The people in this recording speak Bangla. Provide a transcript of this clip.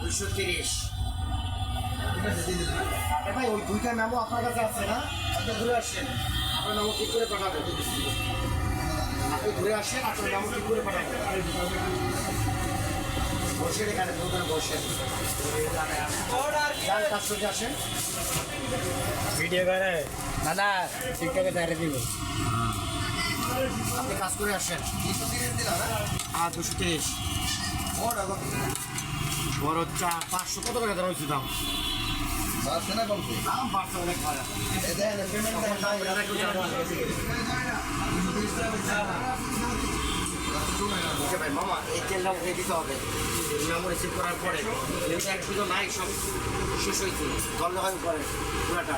দুশো তিরিশ। ঠিক আছে দিয়ে ভাই ওই দুইটা নামও আপনার কাছে আছে না? আপনি ঘুরে আসেন। আপনার নামও ঠিক করে পাঠাবেন। আপনি ঘুরে আসেন আপনার নামও ঠিক করে পাঠাবেন। বসেন এখানে দোকানে বসেন। কাজ করতে আসেন। ভিডিও করে। দাদা টিকটকে দাঁড়িয়ে দিব। আপনি কাজ করে আসেন। দুশো তিরিশ দিলাম হ্যাঁ? আর দুশো তিরিশ। বড় চা, পাঁচশো, কত করে দেওয়া হয়েছে দাম? বাড়ছে না কমছে দাম দাম। ওকে ভাই, মামা, এই তেলটা ওকে দিতে হবে। নাম রিসিভ করার পরে এক দুটো নাই, সব শেষ হয়েছে। ধরলে হয় পরে পুরাটা।